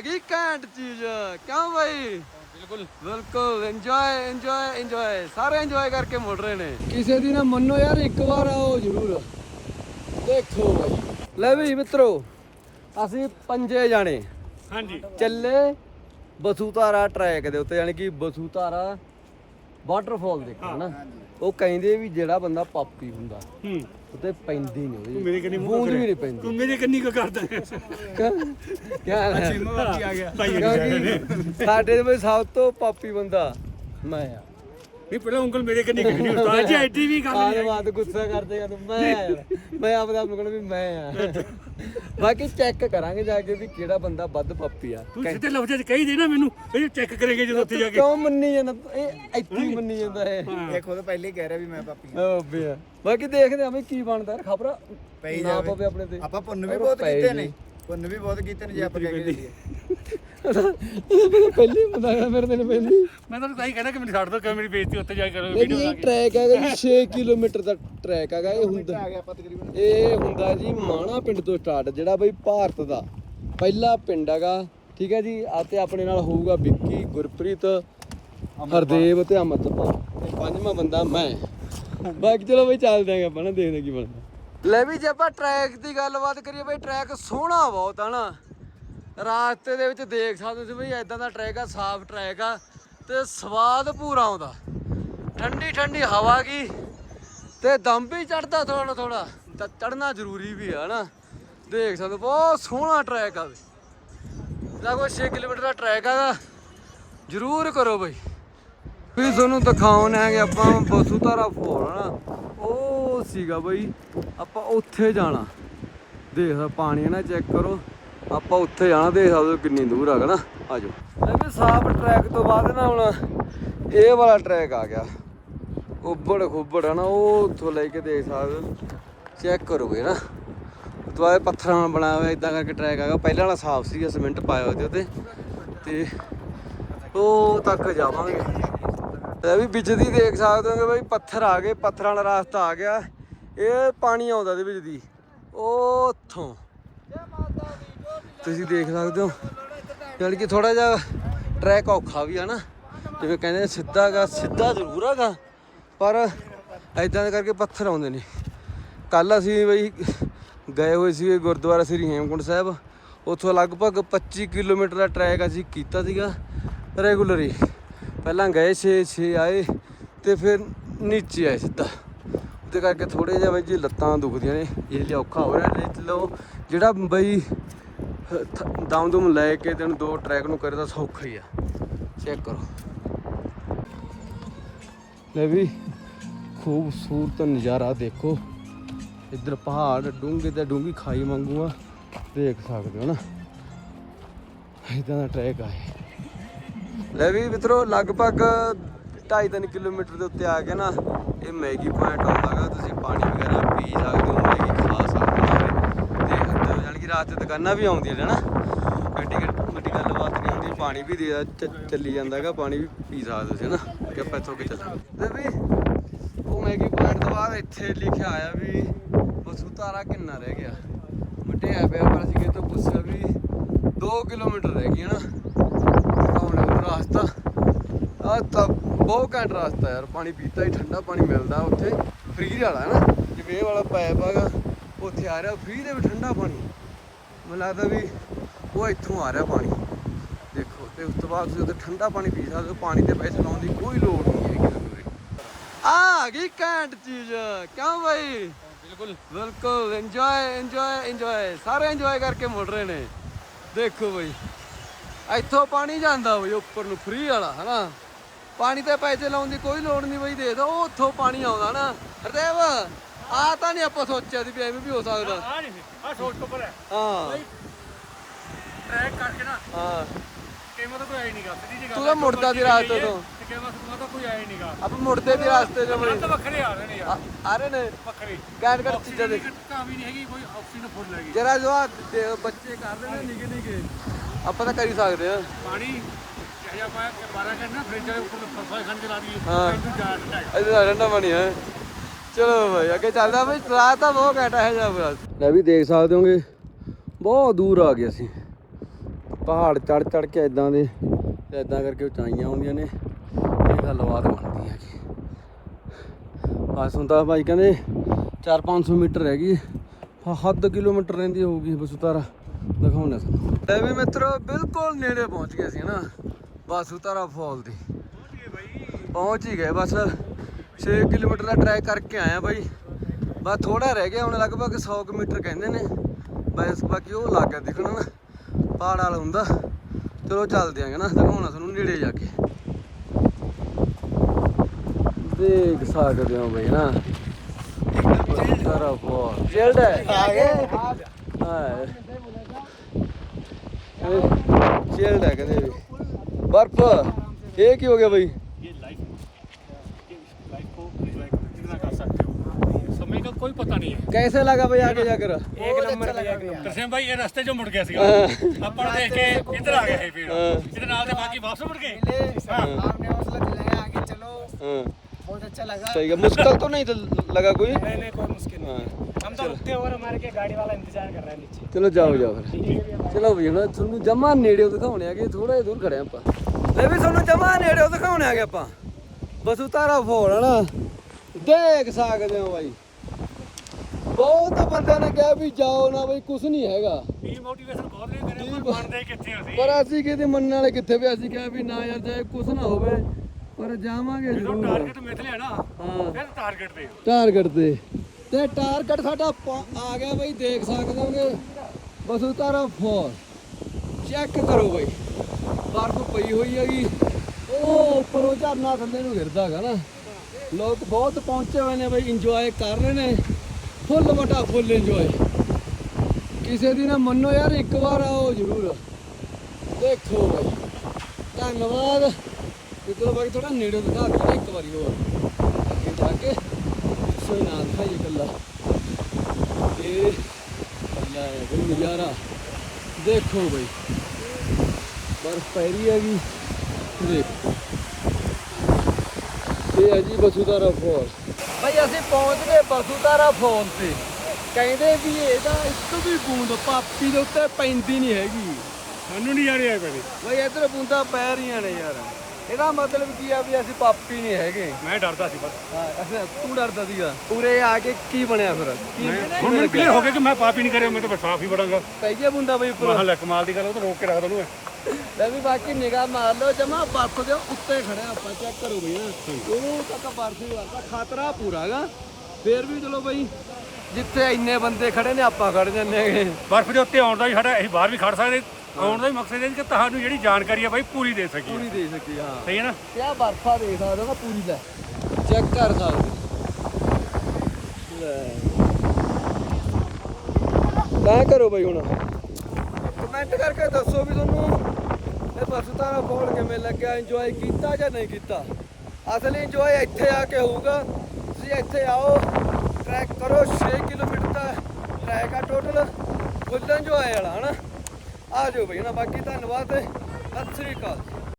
ਗਈ ਘੈਂਟ ਚੀਜ਼। ਕਿਉਂ ਬਾਈ? ਬਿਲਕੁਲ। ਬਿਲਕੁਲ ਇੰਜੋਏ ਇੰਜੋਏ ਇੰਜੋਏ ਸਾਰੇ ਇੰਜੋਏ ਕਰਕੇ ਮੁੜ ਰਹੇ ਨੇ। ਕਿਸੇ ਦੀ ਨਾ ਮੰਨੋ ਯਾਰ ਇੱਕ ਵਾਰ ਆਓ ਜ਼ਰੂਰ। ਦੇਖੋ ਬਾਈ। ਲੈ ਵੀ ਮਿੱਤਰੋ ਅਸੀਂ ਪੰਜੇ ਜਾਣੇ। ਹਾਂਜੀ। ਚੱਲੇ ਬਸੂਤਾਰਾ ਟਰੈਕ ਦੇ ਉੱਤੇ ਯਾਨੀ ਕਿ ਬਸੂਤਾਰਾ ਵਾਟਰਫਾਲ ਦੇਖਣਾ ਨਾ ਉਹ ਕਹਿੰਦੇ ਵੀ ਜਿਹੜਾ ਬੰਦਾ ਪਾਪੀ ਹੁੰਦਾ ਹੂੰ। ਉੱਤੇ ਪੈਂਦੀ ਨਹੀਂ ਉਹਦੀ। ਮੇਰੇ ਕੰਨੀ ਮੂੰਹ ਵੀ। ਨਹੀਂ ਪੈਂਦੀ। ਤੂੰ ਮੇਰੇ ਕੰਨੀ ਕੋ ਕਰਦਾ ਕੀ ਆ ਗਿਆ। ਕਿਉਂਕਿ ਸਾਡੇ ਦੇ ਵਿੱਚ ਸਭ ਤੋਂ ਪਾਪੀ ਬੰਦਾ ਮੈਂ ਆ। ਨਹੀਂ ਪਹਿਲਾਂ ਉਂਗਲ ਮੇਰੇ ਕੰਨੀ ਕਰਨੀ ਉਸਤਾਦ ਜੀ ਐਡੀ ਵੀ ਗੱਲ ਨਹੀਂ ਬਾਤ ਗੁੱਸਾ ਕਰਦੇ ਮੈਂ ਆ ਮੈਂ ਆਪਦਾ ਆਪ ਨੂੰ ਕਹਿਣਾ ਵੀ ਮੈਂ ਆ। ਬਾਕੀ ਚੈੱਕ ਕਰਾਂਗੇ ਜਾ ਕੇ ਵੀ ਕਿਹੜਾ ਬੰਦਾ ਵੱਧ ਪਾਪੀ ਆ। ਤੂੰ ਸਿੱਧੇ ਲਫ਼ਜ਼ਾਂ ਚ ਕਹੀ ਦੇ ਨਾ ਮੈਨੂੰ ਇਹ ਚੈੱਕ ਕਰੇਗੇ ਜਦੋਂ ਉੱਥੇ ਜਾ ਕੇ। ਕਿਉਂ ਮੰਨੀ ਜਾਂਦਾ? ਇਹ ਇੱਥੇ ਹੀ ਮੰਨੀ ਜਾਂਦਾ ਇਹ। ਇਹ ਖੁਦ ਪਹਿਲੇ ਹੀ ਕਹਿ ਰਿਹਾ ਵੀ ਮੈਂ ਪਾਪੀ ਹਾਂ। ਓ ਬਿਆ ਬਾਕੀ ਦੇਖਦੇ ਆਂ ਵੀ ਕੀ ਬਣਦਾ ਯਾਰ ਖਬਰ ਪਈ ਜਾਵੇ। ਆਪਣੇ ਤੇ। ਆਪਾਂ ਪੁੰਨ ਵੀ ਬਹੁਤ ਕੀਤੇ। ਨੇ। ਪੁੰਨ ਵੀ ਬਹੁਤ ਕੀਤੇ ਨੇ ਜੇ ਆਪਾਂ ਕਹਿ ਕੇ ਪਹਿਲੇ ਬੰਦਾ ਆ ਮੇਰੇ ਦਿਨ ਪਹਿਲੀ। ਮੈਂ ਤਾਂ ਤਾਂ ਹੀ ਕਹਿਣਾ ਕਿ ਮੈਨੂੰ ਛੱਡ ਦੋ ਕਿ ਮੇਰੀ ਬੇਇੱਜ਼ਤੀ ਉੱਥੇ ਜਾ ਕੇ ਕਰੋ ਨਹੀਂ ਇਹ ਟਰੈਕ ਹੈਗਾ ਜੀ 6 ਕਿਲੋਮੀਟਰ ਦਾ ਟਰੈਕ ਹੈਗਾ ਇਹ ਹੁੰਦਾ। ਆ ਗਿਆ ਆਪਾਂ ਤਕਰੀਬਨ ਇਹ ਹੁੰਦਾ ਜੀ ਮਾਣਾ ਪਿੰਡ ਤੋਂ ਸਟਾਰਟ ਜਿਹੜਾ ਬਈ ਭਾਰਤ ਦਾ ਪਹਿਲਾ ਪਿੰਡ ਹੈਗਾ ਠੀਕ ਹੈ ਜੀ? ਆ ਤੇ ਆਪਣੇ ਨਾਲ ਹੋਊਗਾ ਵਿੱਕੀ ਗੁਰਪ੍ਰੀਤ ਹਰਦੇਵ ਤੇ ਅਮਰਤਪਾਲ। ਤੇ ਪੰਜਵਾਂ ਬੰਦਾ ਮੈਂ। ਬਾਕੀ ਚਲੋ ਬਈ ਚੱਲਦੇ ਆਂ ਆਪਾਂ ਨਾ ਦੇਖਦੇ ਕੀ ਬਣਦਾ। ਲੈ ਵੀ ਜੇ ਆਪਾਂ ਟਰੈਕ ਦੀ ਗੱਲਬਾਤ ਕਰੀਏ ਬਈ ਟਰੈਕ ਸੋਹਣਾ ਬਹੁਤ ਨਾ। ਰਾਸਤੇ ਦੇ ਵਿੱਚ ਦੇਖ ਸਕਦੇ ਸੀ ਬਈ ਐਦਾਂ ਦਾ ਟਰੈਕ ਆ ਸਾਫ਼ ਟਰੈਕ ਆ ਤੇ ਸਵਾਦ ਪੂਰਾ ਆਉਂਦਾ। ਠੰਡੀ ਠੰਡੀ ਹਵਾ ਕੀ ਤੇ ਦਮ ਵੀ ਚੜਦਾ ਥੋੜਾ ਥੋੜਾ ਤਾਂ ਚੜਨਾ ਜ਼ਰੂਰੀ ਵੀ ਆ ਨਾ। ਦੇਖ ਸਕਦੇ ਹੋ, ਬਹੁਤ ਸੋਹਣਾ ਟਰੈਕ ਆ ਲਗਭਗ 6 ਕਿਲੋਮੀਟਰ ਦਾ ਟਰੈਕ ਆ ਜ਼ਰੂਰ ਕਰੋ ਬਈ। ਵੀ ਤੁਹਾਨੂੰ ਦਿਖਾਉਣ ਹੈਗੇ ਆਪਾਂ ਬਸੂਤਾਰਾ ਫੋਰ ਨਾ ਉਹ ਸੀਗਾ ਬਈ ਆਪਾਂ ਉੱਥੇ ਜਾਣਾ। ਦੇਖ ਸਕਦੇ ਪਾਣੀ ਹੈ ਨਾ ਚੈੱਕ ਕਰੋ। ਆਪਾਂ ਉੱਥੇ ਜਾਣਾ ਦੇਖ ਸਕਦੇ ਹੋ ਕਿੰਨੀ ਦੂਰ ਹੈਗਾ ਨਾ। ਆਜੋ। ਲੈ ਵੀ ਸਾਫ਼ ਟਰੈਕ ਤੋਂ ਬਾਅਦ ਨਾ ਹੁਣ ਇਹ ਵਾਲਾ ਟਰੈਕ ਆ ਗਿਆ। ਉੱਬੜ ਖੁੱਬੜ ਨਾ, ਉਹ ਉੱਥੋਂ ਲੈ ਕੇ ਦੇਖ ਸਕਦੇ ਹੋ। ਚੈੱਕ ਕਰੋਗੇ ਨਾ। ਦੁਆਏ ਪੱਥਰਾਂ ਨਾਲ ਬਣਾਇਆ ਹੋਇਆ ਇਦਾਂ ਕਰਕੇ ਟਰੈਕ ਆ ਗਿਆ। ਪਹਿਲਾਂ ਵਾਲਾ ਸਾਫ਼ ਸੀਗਾ ਸਿਮੈਂਟ ਪਾਇਆ ਹੋਇਆ ਤੇ ਤੇ ਉਹ ਤੱਕ ਜਾਵਾਂਗੇ। ਤੇ ਵੀ ਵਿੱਚ ਦੀ ਦੇਖ ਸਕਦੇ ਹੋਗੇ ਬਈ, ਪੱਥਰ ਆ ਗਏ, ਪੱਥਰਾਂ ਵਾਲਾ ਰਸਤਾ ਆ ਗਿਆ। ਇਹ ਪਾਣੀ ਆਉਂਦਾ ਦੇ ਵਿੱਚ ਦੀ ਉਹ ਉੱਥੋਂ। ਤੁਸੀਂ ਦੇਖ ਸਕਦੇ ਹੋ। ਯਾਨੀ ਕਿ ਥੋੜਾ ਜਿਹਾ ਟਰੈਕ ਔਖਾ ਵੀ ਆ ਨਾ। ਜਿਵੇਂ ਕਹਿੰਦੇ ਨੇ ਸਿੱਧਾ ਗਾ, ਸਿੱਧਾ ਜ਼ਰੂਰ ਹੈਗਾ ਪਰ ਐਦਾਂ ਦੇ ਕਰਕੇ ਪੱਥਰ ਆਉਂਦੇ ਨੇ ਕੱਲ ਅਸੀਂ ਬਈ ਗਏ ਹੋਏ ਸੀ ਗੁਰਦੁਆਰਾ ਸ੍ਰੀ ਹੇਮਕੁੰਟ ਸਾਹਿਬ। ਉੱਥੋਂ ਲਗਭਗ 25 ਕਿਲੋਮੀਟਰ ਦਾ ਟਰੈਕ ਅਸੀਂ ਕੀਤਾ ਸੀਗਾ ਰੈਗੂਲਰ ਹੀ ਪਹਿਲਾਂ ਗਏ 6 6 ਆਏ ਤੇ ਫਿਰ ਨੀਚੇ ਆਏ ਸਿੱਧਾ। ਉਹਦੇ ਕਰਕੇ ਥੋੜੇ ਜਿਹਾ ਬਈ ਜੀ ਲੱਤਾਂ ਦੁਖਦੀਆਂ ਨੇ। ਇਹ ਲਈ ਔਖਾ ਹੋ ਰਿਹਾ। ਜੇ ਲੋ ਜਿਹੜਾ ਬਈ ਦਮ ਦਮ ਲੈ ਕੇ ਤੈਨੂੰ ਦੋ ਟਰੈਕ ਨੂੰ ਕਰੇ ਤਾਂ ਸੌਖਾ ਹੀ ਆ। ਚੈੱਕ ਕਰੋ। ਲੈ ਵੀ, ਖੂਬਸੂਰਤ ਨਜ਼ਾਰਾ ਦੇਖੋ। ਇੱਧਰ ਪਹਾੜ ਡੂੰਘੇ ਤੇ ਡੂੰਘੀ ਖਾਈ ਵਾਂਗੂ ਆ। ਦੇਖ ਸਕਦੇ ਹੋ ਨਾ। ਇਦਾਂ ਦਾ ਟਰੈਕ ਆ ਇਹ। ਲੈ ਵੀ ਮਿੱਤਰੋ, ਲਗਭਗ 2.5 ਕਿਲੋਮੀਟਰ ਦੇ ਉੱਤੇ ਆ ਕੇ ਨਾ। ਇਹ ਮੈਗੀ ਪੁਆਇੰਟ ਆਉਂਦਾਗਾ ਤੁਸੀਂ ਪਾਣੀ ਵਗੈਰਾ ਪੀ ਸਕਦੇ ਹੋ ਮੈਗੀ ਖਾ ਸਕਦੇ ਹੋ ਦੇਖ ਸਕਦੇ ਹੋ ਜਾਣੀ ਕਿ ਰਾਤ ਤੇ ਦੁਕਾਨਾਂ ਵੀ ਆਉਂਦੀਆਂ ਨੇ ਨਾ। ਗੱਡੀ ਗੱਡੀ ਗੱਲਬਾਤ ਨਹੀਂ ਆਉਂਦੀ ਪਾਣੀ ਵੀ ਦੇ ਚ- ਚੱਲੀ ਜਾਂਦਾਗਾ ਪਾਣੀ ਵੀ ਪੀ ਸਕਦੇ ਸੀ ਤੁਸੀਂ ਨਾ, ਕਿ ਆਪਾਂ ਇੱਥੋਂ ਕਿ ਚੱਲਾਂਗੇ ਵੀ ਉਹ ਮੈਗੀ ਪੁਆਇੰਟ ਤੋਂ ਬਾਅਦ ਇੱਥੇ ਲਿਖਿਆ ਆਇਆ ਵੀ ਬਸੂਤਾਰਾ ਕਿੰਨਾ ਰਹਿ ਗਿਆ। ਮਟਿਆ ਪਿਆ, ਪਰ ਅਸੀਂ ਕਿਤੋਂ ਪੁੱਛਿਆ ਵੀ 2 ਕਿਲੋਮੀਟਰ ਰਹਿ ਗਈ ਨਾ। ਹੁਣ ਰਸਤਾ। ਆ ਤਾਂ ਬਹੁਤ ਘੈਂਟ ਰਸਤਾ ਯਾਰ, ਪਾਣੀ ਪੀਤਾ ਹੀ, ਠੰਡਾ ਪਾਣੀ ਮਿਲਦਾ ਉੱਥੇ। ਫ੍ਰੀ ਵਾਲਾ ਹੈ ਨਾ, ਜਿਵੇਂ ਇਹ ਵਾਲਾ ਪਾਇਪ ਹੈਗਾ, ਉੱਥੇ ਆ ਰਿਹਾ, ਫ੍ਰੀ ਦੇ ਵੀ ਠੰਡਾ ਪਾਣੀ। ਮੈਨੂੰ ਲੱਗਦਾ ਵੀ ਉਹ ਇੱਥੋਂ ਆ ਰਿਹਾ ਪਾਣੀ। ਦੇਖੋ ਤੇ ਉਸ ਤੋਂ ਬਾਅਦ ਤੁਸੀਂ ਉੱਥੇ ਠੰਡਾ ਪਾਣੀ ਪੀ ਸਕਦੇ ਹੋ। ਪਾਣੀ ਤੇ ਪੈਸੇ ਲਾਉਣ ਦੀ ਕੋਈ ਲੋੜ ਨਹੀਂ ਹੈਗੀ ਤੁਹਾਨੂੰ ਆ ਗਈ ਘੈਂਟ ਚੀਜ਼। ਕਿਉਂ ਬਾਈ? ਬਿਲਕੁਲ। ਬਿਲਕੁਲ। ਇੰਜੋਏ ਇੰਜੋਏ ਇੰਜੋਏ ਸਾਰੇ ਇੰਜੋਏ ਕਰਕੇ ਮੁੜ ਰਹੇ ਨੇ। ਦੇਖੋ ਬਈ। ਇੱਥੋਂ ਪਾਣੀ ਜਾਂਦਾ ਬਈ ਉੱਪਰ ਨੂੰ ਫ੍ਰੀ ਵਾਲਾ ਹਨਾ? ਪਾਣੀ ਤੇ ਪੈਸੇ ਲਾਉਣ ਦੀ ਕੋਈ ਲੋੜ ਨਹੀਂ ਬਈ ਦੇ ਦੋ। ਉੱਥੋਂ ਪਾਣੀ ਆਉਂਦਾ ਨਾ। ਹਰਦੇਵ! ਆ ਤਾਂ ਨਹੀਂ ਆਪਾਂ ਸੋਚਿਆ ਸੀ ਵੀ ਐਵੇਂ ਵੀ ਹੋ ਸਕਦਾ। ਆ ਨਹੀਂ ਆ ਸੋਚ ਤੋਂ ਪਰ ਹੈ। ਹਾਂ। ਟਰੈਕ ਕਰਕੇ ਨਾ ਹਾਂ। ਕਿਵੇਂ ਤਾਂ ਕੋਈ ਆਈ ਨਹੀਂਗਾ ਸਿੱਧੀ ਜੀ ਗੱਲ ਤੂੰ ਤਾਂ ਮੁੜਦਾ ਸੀ ਰਾਤ ਤੋਂ। ਤੇ ਕਿਵੇਂ ਤਾਂ ਕੋਈ ਆਇਆ ਨਹੀਂਗਾ ਆਪਾਂ ਮੁੜਦੇ ਵੀ ਰਸਤੇ 'ਚ ਬਈ। ਤਾਂ ਵੱਖਰੇ ਆ ਰਹੇ ਨੇ ਯਾਰ। ਆ- ਰਹੇ ਨੇ। ਵੱਖਰੇ। ਘੈਂਟ ਘੈਂਟ ਚੀਜ਼ਾਂ ਤਾਂ ਵੀ ਨਹੀਂ ਹੈਗੀ ਕੋਈ ਆਕਸੀਜਨ ਫੁੱਲ ਲੱਗੀ ਜਰਾ ਜੋ ਦੇ- ਬੱਚੇ ਕਰਦੇ ਨੇ ਨਿੱਕੇ ਨਿੱਕੇ। ਆਪਾਂ ਤਾਂ ਕਰ ਸਕਦੇ ਆ ਪਾਣੀ ਜਿਹੜਾ ਆਪਾਂ 12 ਘੰਟੇ ਫ੍ਰਿਜ ਦੇ ਉੱਪਰ ਫਰਫਾਈ ਖਾਣ ਚਲਾ ਦਈਏ। ਹਾਂ। ਇਹਦੇ ਠੰਡਾ ਪਾਣੀ ਹੈ। ਚਲੋ ਭਾਈ ਅੱਗੇ ਚੱਲਦਾ ਬਈ ਰਾਤ ਤਾਂ ਬਹੁਤ ਘੈਂਟ ਹੈ ਜਾ ਲੈ ਵੀ ਦੇਖ ਸਕਦੇ ਹੋਗੇ, ਬਹੁਤ ਦੂਰ ਆ ਗਏ ਅਸੀਂ। ਪਹਾੜ ਚੜ ਚੜ ਕੇ ਇਦਾਂ ਦੇ ਇਦਾਂ ਕਰਕੇ ਉਚਾਈਆਂ ਆਉਂਦੀਆਂ ਨੇ। ਇਹ ਗੱਲਬਾਤ ਬਣਦੀ ਹੈ ਜੀ। ਬਸ ਹੁਣ ਤਾਂ ਭਾਈ ਕਹਿੰਦੇ 4-500 ਮੀਟਰ ਰਹਿ ਗਈ। ਹੱਦ ਕਿਲੋਮੀਟਰ ਰਹਿੰਦੀ ਹੋਊਗੀ ਬਸੁਤਾਰਾ। ਦਿਖਾਉਣਾ ਸਾਨੂੰ ਲੈ ਵੀ ਮਿੱਤਰੋ, ਬਿਲਕੁਲ ਨੇੜੇ ਪਹੁੰਚ ਗਏ ਸੀ ਨਾ ਬਸੁਤਾਰਾ ਫਾਲ ਦੀ। ਪਹੁੰਚ ਹੀ ਗਏ ਬਸ। 6 ਕਿਲੋਮੀਟਰ ਦਾ ਟਰੈਕ ਕਰਕੇ ਆਏ ਆ ਬਾਈ। ਬਸ ਥੋੜਾ ਰਹਿ ਗਿਆ ਹੁਣ ਲਗਭਗ 100 ਕੁ ਮੀਟਰ ਕਹਿੰਦੇ ਨੇ। ਬਸ ਬਾਕੀ ਉਹ ਲੱਗ ਗਿਆ ਦਿਖਣਾ ਨਾ ਪਹਾੜ ਵਾਲਾ ਹੁੰਦਾ। ਚਲੋ ਚੱਲਦੇ ਆਂਗੇ ਨਾ ਦਿਖਾਉਣਾ ਤੁਹਾਨੂੰ ਨੇੜੇ ਜਾ ਕੇ। ਦੇਖ ਸਕਦੇ ਹੋ ਬਈ ਨਾ। ਸਾਰਾ ਚਿਲਡ ਹੈ। ਆ ਗਏ। ਹਾਂ ਚਿਲਡ ਹੈ ਕਹਿੰਦੇ। ਵੀ ਬਰਫ ਇਹ ਕੀ ਹੋ ਗਿਆ ਬਈ? कोई पता नहीं है कैसे लगा भाई आगे जाकर ਇੱਕ ਨੰਬਰ ਤੇ ਇੱਕ ਨੰਬਰ तरसेम भाई ये रास्ते जो मुड़ गया सीगा अपन देख के इधर आ गए फिर इधर नाल दे बाकी वापस मुड़ गए आपने हौसला दिलाया आगे चलो हाँ बहुत अच्छा लगा सही है मुश्किल तो नहीं तो लगा कोई नहीं नहीं कोई मुश्किल हाँ हम तो रुकते और हमारे के गाड़ी वाला इंतजार कर रहा है नीचे ਚਲੋ ਜਾਓ ਜਾਓ ਫਿਰ ਚਲੋ ਵੀ ਹੁਣ ਤੁਹਾਨੂੰ ਜਮਾ ਨੇੜੇ ਦਿਖਾਉਣੇ ਆਗੇ ਥੋੜਾ ਜਿਹਾ ਦੂਰ ਖੜੇ ਆਂ ਆਪਾਂ ਲੈ ਵੀ ਤੁਹਾਨੂੰ ਜਮਾ ਨੇੜੇ ਦਿਖਾਉਣੇ ਆਗੇ ਆਪਾਂ ਬਸ ਉਤਾਰਾ ਫੋੜ ਹੈ ਨਾ ਦੇਖ ਸਕਦੇ ਹੋ ਬਾਈ ਬਹੁਤ ਬੰਦਿਆਂ ਨੇ ਕਿਹਾ ਵੀ ਜਾਓ ਨਾ ਬਈ ਕੁਝ ਨਹੀਂ ਹੈਗਾ। ਡੀਮੋਟੀਵੇਸ਼ਨ ਬਹੁਤ ਨੇ ਕਰੇ ਪਰ ਕਿੱਥੇ ਅਸੀਂ? ਪਰ ਅਸੀਂ ਕਿਤੇ ਮੰਨਣ ਵਾਲੇ ਕਿੱਥੇ ਵੀ? ਅਸੀਂ ਕਿਹਾ ਵੀ ਨਾ ਯਾਰ ਚਾਹੇ ਕੁਝ ਨਾ ਹੋਵੇ ਪਰ ਜਾਵਾਂਗੇ ਜਦੋਂ ਜ਼ਰੂਰ। ਟਾਰਗੇਟ ਮਿਲ ਲਿਆ ਨਾ ਹਾਂ। ਫਿਰ ਟਾਰਗੇਟ ਤੇ। ਟਾਰਗੇਟ ਤੇ। ਤੇ ਟਾਰਗੇਟ ਸਾਡਾ ਆ ਗਿਆ ਬਈ ਦੇਖ ਸਕਦੇ ਹੋਗੇ? ਬਸੂ ਤਾਰਾ ਫੋਰ ਚੈੱਕ ਕਰੋ ਬਈ। ਬਰਫ਼ ਪਈ ਹੋਈ ਹੈਗੀ। ਉਹ ਉੱਪਰੋਂ ਝਰਨਾ ਥੱਲੇ ਨੂੰ ਗਿਰਦਾ ਹੈਗਾ ਨਾ। ਲੋਕ ਬਹੁਤ ਪਹੁੰਚੇ ਹੋਏ ਨੇ ਬਈ ਇੰਜੋਏ ਕਰ ਰਹੇ ਨੇ। ਫੁੱਲ ਵਟਾ ਫੁੱਲ ਇੰਜੋਏ ਕਿਸੇ ਦੀ ਨਾ ਮੰਨੋ ਯਾਰ, ਇੱਕ ਵਾਰ ਆਓ ਜ਼ਰੂਰ। ਦੇਖੋ ਬਈ, ਧੰਨਵਾਦ। ਇਤਨਾ ਬਾਕੀ ਥੋੜਾ ਨੇੜੇ ਦਿਖਾ ਦਿਓ ਇੱਕ ਵਾਰੀ ਹੋਰ। ਅੱਗੇ ਜਾ ਕੇ ਸੋਈ ਨਾ ਦਿਖਾਈਏ ਕੱਲਾ ਇਹ ਕੱਲਾ ਹੈ ਬਈ ਨਜ਼ਾਰਾ। ਦੇਖੋ ਬਈ, ਬਰਫ਼ ਪੈ ਰਹੀ ਹੈਗੀ। ਦੇਖੋ। ਇਹ ਹੈ ਜੀ ਬਸੂਦਾਰਾ ਫਾਲ ਭਾਈ ਅਸੀਂ ਪਹੁੰਚ ਗਏ ਬਸੂਦਾਰਾ ਫਾਲ ਤੇ। ਕਹਿੰਦੇ ਵੀ ਇਹਦਾ ਇੱਕ ਵੀ ਬੂੰਦ ਪਾਪੀ ਦੇ ਉੱਤੇ ਪੈਂਦੀ ਨਹੀਂ ਹੈਗੀ। ਸਾਨੂੰ ਨਹੀਂ ਆ ਰਿਹਾ ਕਦੇ ਬਈ ਇੱਧਰ ਬੂੰਦਾਂ ਪੈ ਰਹੀਆਂ ਨੇ ਯਾਰ। ਇਹਦਾ ਮਤਲਬ ਕੀ ਆ ਵੀ ਅਸੀਂ ਪਾਪੀ ਨਹੀਂ ਹੈਗੇ। ਮੈਂ ਡਰਦਾ ਸੀ ਬਸ। ਹਾਂ ਅੱਛਾ ਤੂੰ ਡਰਦਾ ਸੀਗਾ। ਪੂਰੇ ਆ ਕੇ ਕੀ ਬਣਿਆ ਫਿਰ? ਕੀ ਹੁਣ ਮੈਨੂੰ ਕਲੀਅਰ ਹੋ ਗਿਆ ਕਿ ਮੈਂ ਪਾਪ ਹੀ ਨਹੀਂ ਕਰਿਆ ਮੈਂ ਤਾਂ ਸਾਫ਼ ਹੀ ਬੜਾਂਗਾ। ਪੈ ਗਿਆ ਬੁੰਦਾ ਬਈ ਉੱਪਰ। ਮਹਾਂ ਲੈ ਕਮਾਲ ਦੀ ਗੱਲ ਉਹ ਤਾਂ ਰੋਕ ਕੇ ਰੱਖ ਦਨੂੰ ਲੈ ਵੀ ਬਾਕੀ ਨਿਗਾਹ ਮਾਰ ਲਓ ਜਮਾ ਬਰਫ਼ ਦੇ ਉੱਤੇ ਖੜਿਆ ਆਪਾਂ ਚੈੱਕ ਕਰੋ ਬਈ ਨਾ। ਉਹ ਤੱਕ ਬਰਫ਼ ਹੀ ਵਾਲਾ ਖਤਰਾ ਪੂਰਾ ਗਾ ਫੇਰ ਵੀ ਚਲੋ ਬਈ ਜਿੱਥੇ ਇੰਨੇ ਬੰਦੇ ਖੜੇ ਨੇ ਆਪਾਂ ਖੜ ਜੰਨੇ ਹੈਗੇ। ਬਰਫ਼ ਦੇ ਉੱਤੇ ਆਉਣ ਦਾ ਵੀ ਸਾਡਾ ਅਸੀਂ ਬਾਹਰ ਵੀ ਖੜ ਸਕਦੇ। ਆਉਣ ਦਾ ਵੀ ਮਕਸਦ ਇਹ ਕਿ ਤੁਹਾਨੂੰ ਜਿਹੜੀ ਜਾਣਕਾਰੀ ਹੈ ਬਾਈ ਪੂਰੀ ਦੇ ਸਕੀਏ। ਪੂਰੀ ਦੇ ਸਕੀ ਹਾਂ। ਸਹੀ ਹੈ ਨਾ? ਤੇ ਆ ਬਰਫਾ ਦੇਖ ਸਕਦੇ ਨਾ ਪੂਰੀ ਲੈ। ਚੈੱਕ ਕਰ ਸਕਦੇ ਲੈ। ਲੈ ਕਰੋ ਬਈ ਹੁਣ। ਕਮੈਂਟ ਕਰਕੇ ਦੱਸੋ ਵੀ ਤੁਹਾਨੂੰ। ਇਹ ਬਸਤਾਰਾ ਫੋਲ ਕਿਵੇਂ ਲੱਗਿਆ ਇੰਜੋਏ ਕੀਤਾ ਜਾਂ ਨਹੀਂ ਕੀਤਾ? ਅਸਲੀ ਇੰਜੋਏ ਇੱਥੇ ਆ ਕੇ ਹੋਊਗਾ। ਤੁਸੀਂ ਇੱਥੇ ਆਓ ਟਰੈਕ ਕਰੋ 6 ਕਿਲੋਮੀਟਰ ਦਾ ਟਰੈਕ ਆ ਟੋਟਲ ਫੁੱਲ ਇੰਜੋਏ ਵਾਲਾ, ਹਨਾ? ਆ ਜਾਓ ਬਈ ਨਾ ਬਾਕੀ ਧੰਨਵਾਦ ਸਤਿ ਸ੍ਰੀ ਅਕਾਲ।